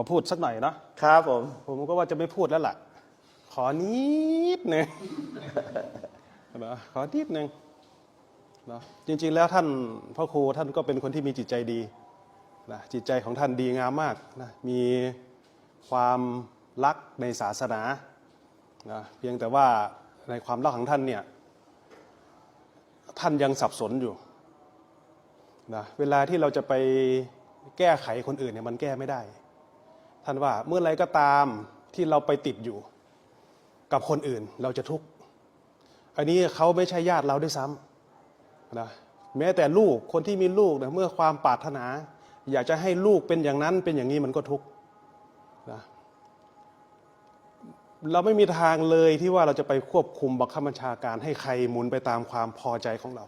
ขอพูดสักหน่อยนะครับผม ผมก็ว่าจะไม่พูดแล้วล่ะ ขอนิดหนึ่งนะขอนิดหนึ่งเนาะจริงๆแล้วท่านพ่อครูท่านก็เป็นคนที่มีจิตใจดีนะจิตใจของท่านดีงามมากนะมีความรักในศาสนานะเพียงแต่ว่าในความรักของท่านเนี่ยท่านยังสับสนอยู่นะเวลาที่เราจะไปแก้ไขคนอื่นเนี่ยมันแก้ไม่ได้ ท่านว่าเมื่อไรก็ตามที่เราไปติดอยู่กับคนอื่นเราจะทุกข์ อันนี้เขาไม่ใช่ญาติเราด้วยซ้ำนะแม้แต่ลูกคนที่มีลูกนะเมื่อความปรารถนา อยากจะให้ลูกเป็นอย่างนั้นเป็นอย่างนี้มันก็ทุกข์นะเราไม่มีทางเลยที่ว่าเราจะไปควบคุมบังคับบัญชาการให้ใครหมุนไปตามความพอใจของเรา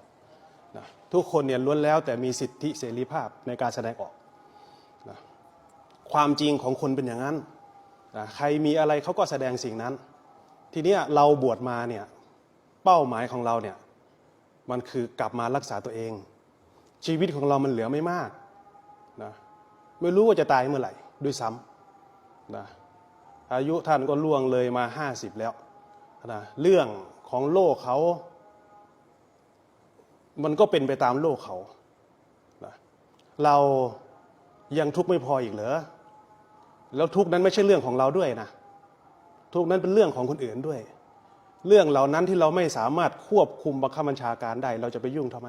นะทุกคนเนี่ยล้วนแล้วแต่มีสิทธิเสรีภาพในการแสดงออก ความจริงของคนเป็นอย่างนั้น ใครมีอะไรเขาก็แสดงสิ่งนั้น ทีนี้เราบวชมาเนี่ยเป้าหมายของเราเนี่ยมันคือกลับมารักษาตัวเอง ชีวิตของเรามันเหลือไม่มากนะไม่รู้ว่าจะตายเมื่อไหร่ด้วยซ้ำนะอายุท่านก็ล่วงเลยมา 50 แล้วนะเรื่องของโลกเขา มันก็เป็นไปตามโลกเขานะเรายังทุกข์ไม่พออีกเหรอ แล้วทุกนั้นไม่ใช่เรื่องของเราด้วยนะ ทุกนั้นเป็นเรื่องของคนอื่นด้วย เรื่องเหล่านั้นที่เราไม่สามารถควบคุมบังคับบัญชาการได้ เราจะไปยุ่งทำไม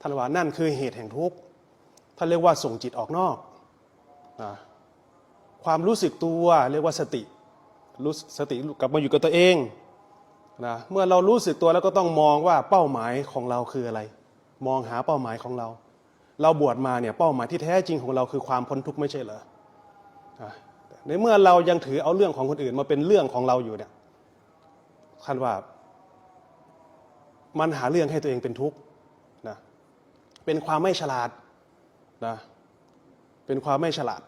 ท่านว่านั่นคือเหตุแห่งทุกข์ท่านเรียกว่าส่งจิตออกนอกนะความรู้สึกตัวเรียกว่าสติรู้สติกลับมาอยู่กับตัวเองนะเมื่อเรารู้สึกตัวแล้วก็ต้องมองว่าเป้าหมายของเราคืออะไร มองหาเป้าหมายของเรา เราบวชมาเนี่ยเป้าหมายที่แท้จริงของเราคือความพ้นทุกข์ไม่ใช่เหรอ ในเมื่อเรายังถือเอาเรื่องของคนอื่นมาเป็นเรื่องของเราอยู่เนี่ยคันว่า มันหาเรื่องให้ตัวเองเป็นทุกข์นะเป็นความไม่ฉลาดนะเป็นความไม่ฉลาด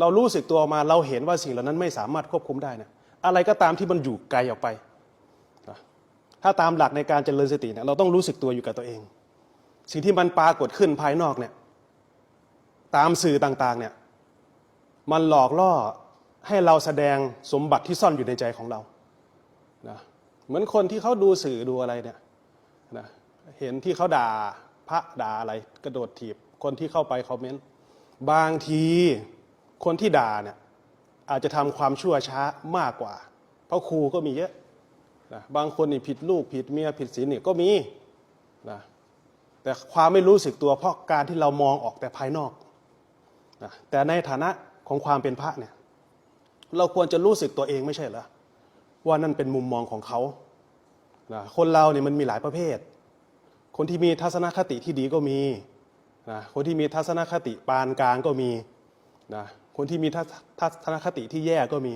เรารู้สึกตัวมาเราเห็นว่าสิ่งเหล่านั้นไม่สามารถควบคุมได้นะอะไรก็ตามที่มันอยู่ไกลออกไปนะถ้าตามหลักในการเจริญสติเนี่ยเราต้องรู้สึกตัวอยู่กับตัวเอง สิ่งที่มันปรากฏขึ้นภายนอกเนี่ยตามสื่อต่างๆเนี่ยมันหลอกล่อ ให้เราแสดงสมบัติที่ซ่อนอยู่ในใจของเรานะเหมือนคนที่เขาดูสื่อดูอะไรเนี่ยนะเห็นที่เขาด่าพระด่าอะไรกระโดดถีบ คนที่เข้าไปคอมเมนต์บางทีคนที่ด่าเนี่ยอาจจะทำความชั่วช้ามากกว่า เพราะครูก็มีเยอะนะบางคนนี่ผิดลูกผิดเมียผิดศีลเนี่ยก็มีนะแต่ความไม่รู้สึกตัวเพราะการที่เรามองออกแต่ภายนอกนะแต่ในฐานะของความเป็นพระเนี่ย เราควรจะรู้สึกตัวเองไม่ใช่เหรอว่านั่นเป็นมุมมองของเขานะคนเราเนี่ยมันมีหลายประเภท คนที่มีทัศนคติที่ดีก็มีนะคนที่มีทัศนคติปานกลางก็มีนะคนที่มีทัศนคติที่แย่ก็มี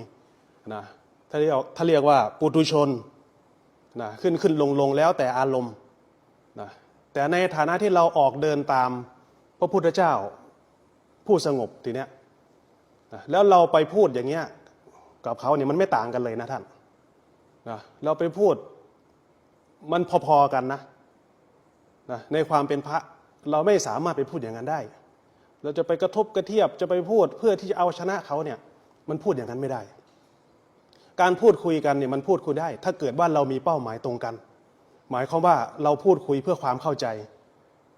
นะถ้าเรียกถ้าเรียกว่าปุถุชนนะขึ้นขึ้นลงลงแล้วแต่อารมณ์นะแต่ในฐานะที่เราออกเดินตามพระพุทธเจ้าผู้สงบทีเนี้ยนะแล้วเราไปพูดอย่างเงี้ย กับเขาเนี่ยมันไม่ต่างกันเลยนะท่านนะเราไปพูดมันพอๆกันนะนะในความเป็นพระเราไม่สามารถไปพูดอย่างนั้นได้ เราจะไปกระทบกระเทียบจะไปพูดเพื่อที่จะเอาชนะเขาเนี่ยมันพูดอย่างนั้นไม่ได้ การพูดคุยกันเนี่ยมันพูดคุยได้ ถ้าเกิดว่าเรามีเป้าหมายตรงกัน หมายความว่าเราพูดคุยเพื่อความเข้าใจ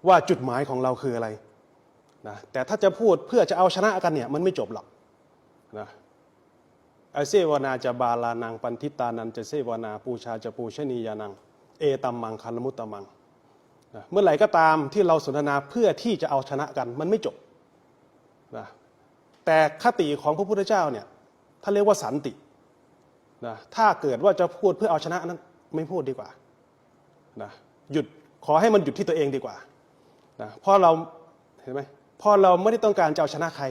ว่าจุดหมายของเราคืออะไรนะแต่ถ้าจะพูดเพื่อจะเอาชนะกันเนี่ยมันไม่จบหรอกนะ อเซวนาจะบาลานังปันทิตานันจะเซวนาปูชาจะปูชนียานัง เอตัมมังคัลมุตตมังนะเมื่อไหร่ก็ตามที่เราสนทนาเพื่อที่จะเอาชนะกันมันไม่จบนะแต่คติของพระพุทธเจ้าเนี่ยท่านเรียกว่าสันตินะถ้าเกิดว่าจะพูดเพื่อเอาชนะนั้นไม่พูดดีกว่านะหยุดขอให้มันหยุดที่ตัวเองดีกว่านะเพราะเราเห็นไหมเพราะเราไม่ได้ต้องการจะเอาชนะใคร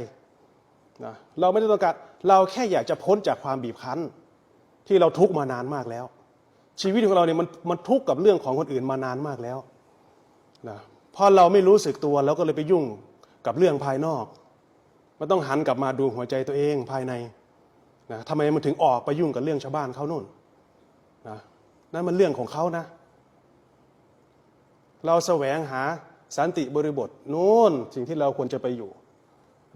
นะเราไม่ได้ต้องการ เราแค่อยากจะพ้นจากความบีบคั้น ที่เราทุกมานานมากแล้ว ชีวิตของเราเนี่ยมันมันทุกข์กับเรื่องของคนอื่นมานานมากแล้วนะเพราะเราไม่รู้สึกตัวเราก็เลยไปยุ่งกับเรื่องภายนอก มันต้องหันกลับมาดูหัวใจตัวเองภายในนะทำไมมันถึงออกไปยุ่งกับเรื่องชาวบ้านเขาโน่นนะนั่นมันเรื่องของเขานะ เราแสวงหาสันติบริบทนู่นสิ่งที่เราควรจะไปอยู่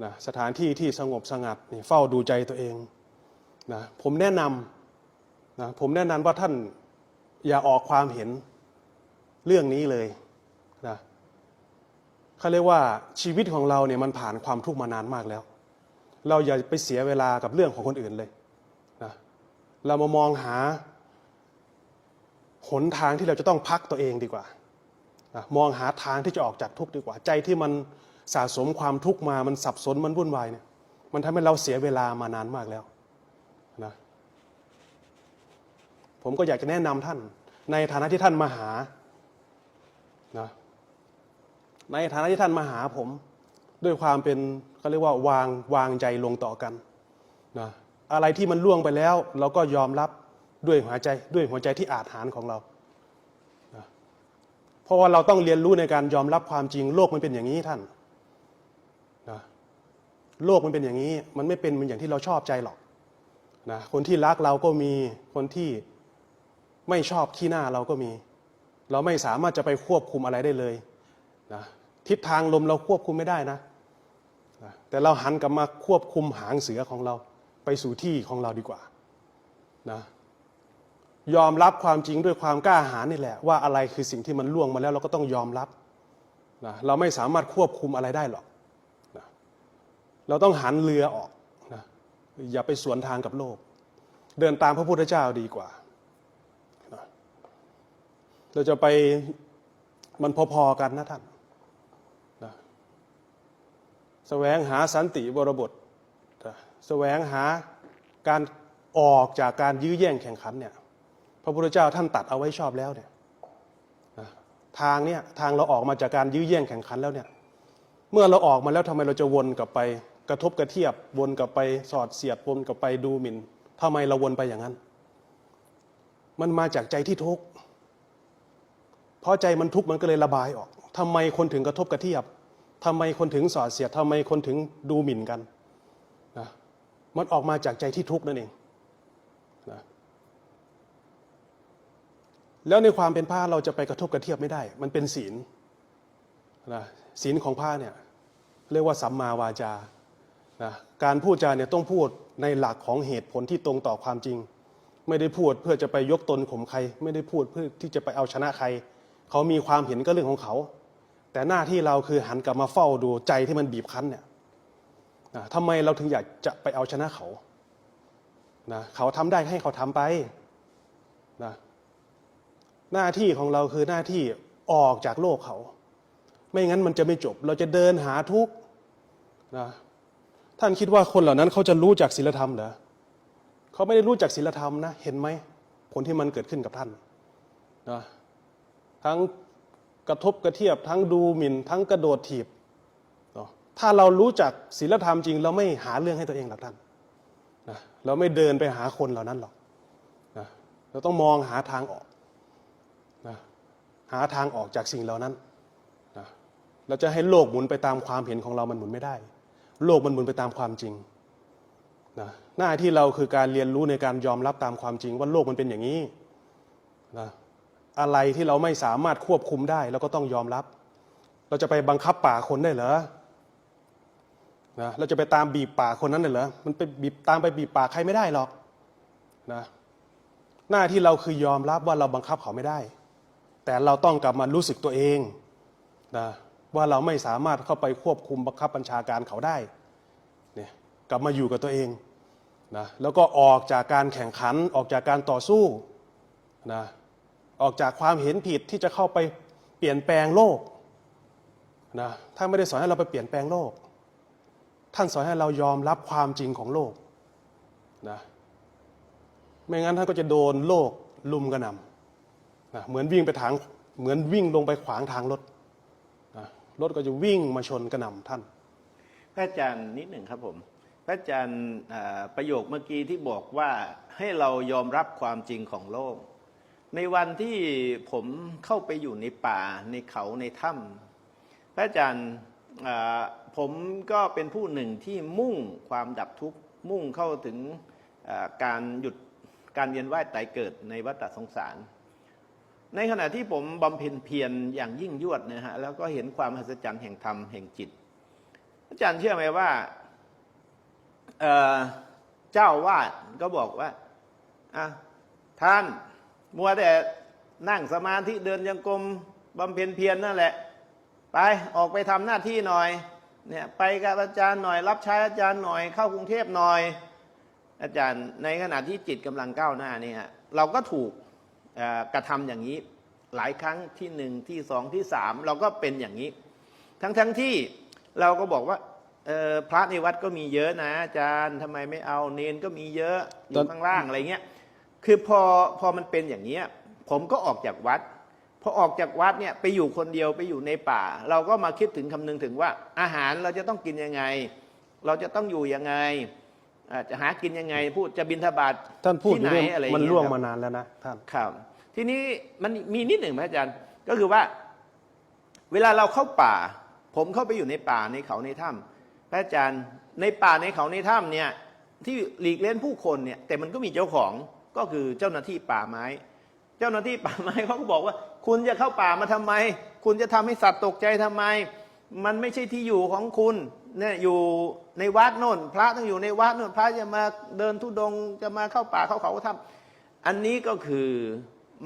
นะสถานที่ที่สงบสงัดนี่เฝ้าดูใจตัวเองนะผมแนะนำนะผมแนะนำว่าท่านอย่าออกความเห็นเรื่องนี้เลยนะเขาเรียกว่าชีวิตของเราเนี่ยมันผ่านความทุกข์มานานมากแล้ว เราอย่าไปเสียเวลากับเรื่องของคนอื่นเลยนะเรามามองหาหนทางที่เราจะต้องพักตัวเองดีกว่านะมองหาทางที่จะออกจากทุกข์ดีกว่า ใจที่มัน สะสมความทุกข์มามันสับสนมันวุ่นวายเนี่ยมันทำให้เราเสียเวลามานานมากแล้วนะผมก็อยากจะแนะนำท่าน ในฐานะที่ท่านมาหานะในฐานะที่ท่านมาหาผม ด้วยความเป็นเขาเรียกว่าวางวางใจลงต่อกันนะอะไรที่มันล่วงไปแล้ว เราก็ยอมรับด้วยหัวใจด้วยหัวใจที่อาจหารของเราเพราะว่าเราต้องเรียนรู้ในการยอมรับความจริงโลกมันเป็นอย่างนี้ท่าน โลกมันเป็นอย่างนี้ มันไม่เป็นมือนอย่างที่เราชอบใจหรอกนะคนที่รักเราก็มีคนที่ไม่ชอบขี้หน้าเราก็มี เราไม่สามารถจะไปควบคุมอะไรได้เลยนะทิศทางลมเราควบคุมไม่ได้นะนะแต่เราหันกลับมาควบคุมหางเสือของเราไปสู่ที่ของเราดีกว่านะยอมรับความจริงด้วยความกล้าหาญนี่แหละ ว่าอะไรคือสิ่งที่มันล่วงมาแล้วเราก็ต้องยอมรับนะเราไม่สามารถควบคุมอะไรได้หรอก เราต้องหันเรือออกนะอย่าไปสวนทางกับโลก เดินตามพระพุทธเจ้าดีกว่า เราจะไปมันพอๆกันนะท่านนะแสวงหาสันติบรบทนะแสวงหาการออกจากการยื้อแย่งแข่งขันเนี่ยพระพุทธเจ้าท่านตัดเอาไว้ชอบแล้วเนี่ยนะทางเนี่ยทางเราออกมาจากการยื้อแย่งแข่งขันแล้วเนี่ยเมื่อเราออกมาแล้วทำไมเราจะวนกลับไป กระทบกระเทียบวนกลับไปสอดเสียดวนกลับไปดูหมิ่นทำไมเราวนไปอย่างนั้น มันมาจากใจที่ทุกข์เพราะใจมันทุกข์มันก็เลยระบายออกทำไมคนถึงกระทบกระเทียบทำไมคนถึงสอดเสียดทำไมคนถึงดูหมิ่นกันนะมันออกมาจากใจที่ทุกข์นั่นเองนะแล้วในความเป็นพระเราจะไปกระทบกระเทียบไม่ได้ มันเป็นศีลนะศีลของพระเนี่ยเรียกว่าสัมมาวาจา นะการพูดจาเนี่ยต้องพูดในหลักของเหตุผลที่ตรงต่อความจริง ไม่ได้พูดเพื่อจะไปยกตนข่มใคร ไม่ได้พูดเพื่อที่จะไปเอาชนะใคร เขามีความเห็นก็เรื่องของเขา แต่หน้าที่เราคือหันกลับมาเฝ้าดูใจที่มันบีบคั้นเนี่ยนะทำไมเราถึงอยากจะไปเอาชนะเขานะเขาทำได้ให้เขาทำไปนะหน้าที่ของเราคือหน้าที่ออกจากโลกเขา ไม่งั้นมันจะไม่จบ เราจะเดินหาทุกข์นะ ท่านคิดว่าคนเหล่านั้นเขาจะรู้จักศีลธรรมเหรอเขาไม่ได้รู้จักศีลธรรมนะเห็นไหมผลที่มันเกิดขึ้นกับท่านนะทั้งกระทบกระเทียบ ทั้งดูหมิ่น ทั้งกระโดดถีบนะถ้าเรารู้จักศีลธรรมจริง เราไม่หาเรื่องให้ตัวเองหรอกท่านนะเราไม่เดินไปหาคนเหล่านั้นหรอกนะเราต้องมองหาทางออกนะหาทางออกจากสิ่งเหล่านั้นนะเราจะให้โลกหมุนไปตามความเห็นของเรามันหมุนไม่ได้ โลกมันหมุนไปตามความจริงนะหน้าที่เราคือการเรียนรู้ในการยอมรับตามความจริงว่าโลกมันเป็นอย่างนี้นะอะไรที่เราไม่สามารถควบคุมได้เราก็ต้องยอมรับ เราจะไปบังคับป่าคนได้เหรอนะเราจะไปตามบีบป่าคนนั้นได้เหรอมันไปบีบตามไปบีบป่าใครไม่ได้หรอกนะหน้าที่เราคือยอมรับว่าเราบังคับเขาไม่ได้ แต่เราต้องกลับมารู้สึกตัวเองนะ ว่าเราไม่สามารถเข้าไปควบคุมบังคับบัญชาการเขาได้เนี่ยกลับมาอยู่กับตัวเองนะแล้วก็ออกจากการแข่งขันออกจากการต่อสู้นะออกจากความเห็นผิดที่จะเข้าไปเปลี่ยนแปลงโลกนะท่านไม่ได้สอนให้เราไปเปลี่ยนแปลงโลก ท่านสอนให้เรายอมรับความจริงของโลกนะไม่งั้นท่านก็จะโดนโลกลุมกระหน่ำนะเหมือนวิ่งไปทางเหมือนวิ่งลงไปขวางทางรถ รถก็จะวิ่งมาชนกระหน่ำท่าน พระอาจารย์นิดหนึ่งครับผม พระอาจารย์ประโยคเมื่อกี้ที่บอกว่าให้เรายอมรับความจริงของโลก ในวันที่ผมเข้าไปอยู่ในป่าในเขาในถ้ำพระอาจารย์ผมก็เป็นผู้หนึ่งที่มุ่งความดับทุกข์มุ่งเข้าถึงการหยุดการเวียนว่ายตายเกิดในวัฏสงสาร ในขณะที่ผมบำเพ็ญเพียรอย่างยิ่งยวดนะฮะแล้วก็เห็นความมหัศจรรย์แห่งธรรมแห่งจิต อาจารย์เชื่อไหมว่าเเจ้าวาดก็บอกว่าอะท่านมัวแต่นั่งสมาธิเดินยังกรมบำเพ็ญเพียรนั่นแหละ ไปออกไปทำหน้าที่หน่อยเนี่ยไปกับอาจารย์หน่อย รับใช้อาจารย์หน่อย เข้ากรุงเทพหน่อย อาจารย์ในขณะที่จิตกำลังก้าวหน้านี่ยเราก็ถูก กระทำอย่างนี้ หลายครั้งที่หนึ่งที่สองที่สามเราก็เป็นอย่างนี้ ทั้งทั้งที่เราก็บอกว่าพระในวัดก็มีเยอะนะอาจารย์ทำไมไม่เอาเนนก็มีเยอะอยู่ข้างล่างอะไรเงี้ยคือพอพอมันเป็นอย่างเนี้ยผมก็ออกจากวัดพอออกจากวัดเนี่ยไปอยู่คนเดียวไปอยู่ในป่า เราก็มาคิดถึงคำนึงถึงว่าอาหารเราจะต้องกินยังไง เราจะต้องอยู่ยังไง จะหากินยังไงพูดจะบินทบาทท่านพูดอที่ยู่ไหนเรื่องอะไรอย่างมันเงี้ยล่วงครับมานานแล้วนะท่านครับ ทีนี้มันมีนิดหนึ่งไหมอาจารย์ ก็คือว่า เวลาเราเข้าป่า ผมเข้าไปอยู่ในป่าในเขาในถ้ำพระอาจารย์ในป่าในเขาในถ้ำเนี่ย ที่หลีกเล่นผู้คนเนี่ย แต่มันก็มีเจ้าของก็คือเจ้าหน้าที่ป่าไม้ เจ้าหน้าที่ป่าไม้เขาก็บอกว่า คุณจะเข้าป่ามาทำไม คุณจะทำให้สัตว์ตกใจทำไม มันไม่ใช่ที่อยู่ของคุณ เนี่ยอยู่ในวัดโน่น พระต้องอยู่ในวัดโน่นพระจะมาเดินทุดงจะมาเข้าป่าเข้าเขาถ้ำอันนี้ก็คือ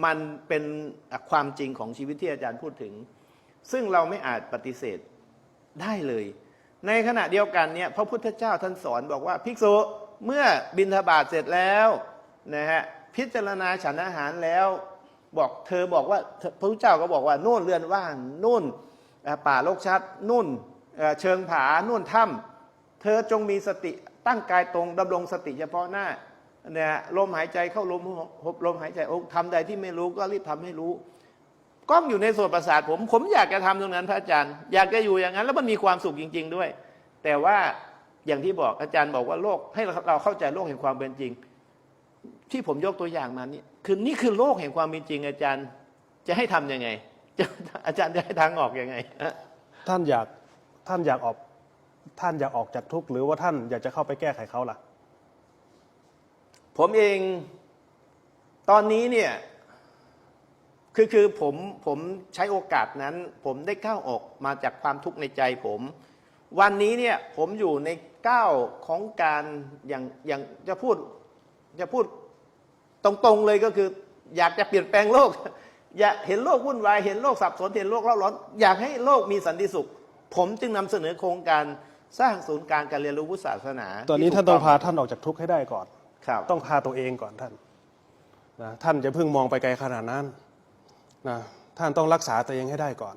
มันเป็นความจริงของชีวิตที่อาจารย์พูดถึง ซึ่งเราไม่อาจปฏิเสธได้เลย ในขณะเดียวกันเนี่ยพระพุทธเจ้าท่านสอนบอกว่าภิกษุเมื่อบิณฑบาตเสร็จแล้วนะฮะพิจารณาฉันอาหารแล้วบอกเธอบอกว่าพระพุทธเจ้าก็บอกว่านู่นเรือนว่างนู่นป่าโลกชัดนู่น เชิงผานู่นถ้ำเธอจงมีสติตั้งกายตรงดำรงสติเฉพาะหน้าเนี่ยลมหายใจเข้าลมหบลมหายใจออกทำใดที่ไม่รู้ก็รีบทำให้รู้กล้องอยู่ในส่วนประสาทผม ผมอยากจะทำตรงนั้นพระอาจารย์ อยากจะอยู่อย่างนั้น แล้วมันมีความสุขจริง ๆ ด้วย แต่ว่าอย่างที่บอกอาจารย์บอกว่าโลกให้เราเข้าใจโลกแห่งความเป็นจริง ที่ผมยกตัวอย่างมานี่คือนี่คือโลกแห่งความเป็นจริง อาจารย์จะให้ทำยังไงอาจารย์จะให้ทางออกยังไง ท่านอยาก ท่านอยากออกท่านอยากออกจากทุกข์หรือว่าท่านอยากจะเข้าไปแก้ไขเขาล่ะ ผมเองตอนนี้เนี่ยคือคือผมผมใช้โอกาสนั้น ผมได้ก้าวออกมาจากความทุกข์ในใจผม วันนี้เนี่ยผมอยู่ในก้าวของการอย่างอย่างจะพูดจะพูดตรงๆเลยก็คือ อยากจะเปลี่ยนแปลงโลก อยากเห็นโลกวุ่นวายเห็นโลกสับสนเห็นโลกเล่าร้อน อยากให้โลกมีสันติสุข ผมจึงนำเสนอโครงการสร้างศูนย์กลารการเรียนรู้พุทธศาสนาตอนนี้ที่ท่านถูกต้องพาท่านออกจากทุกข์ให้ได้ก่อน ครับ ต้องพาตัวเองก่อนท่านนะท่านจะเพิ่งมองไปไกลขนาดนั้นนะท่านต้องรักษาตัวเองให้ได้ก่อน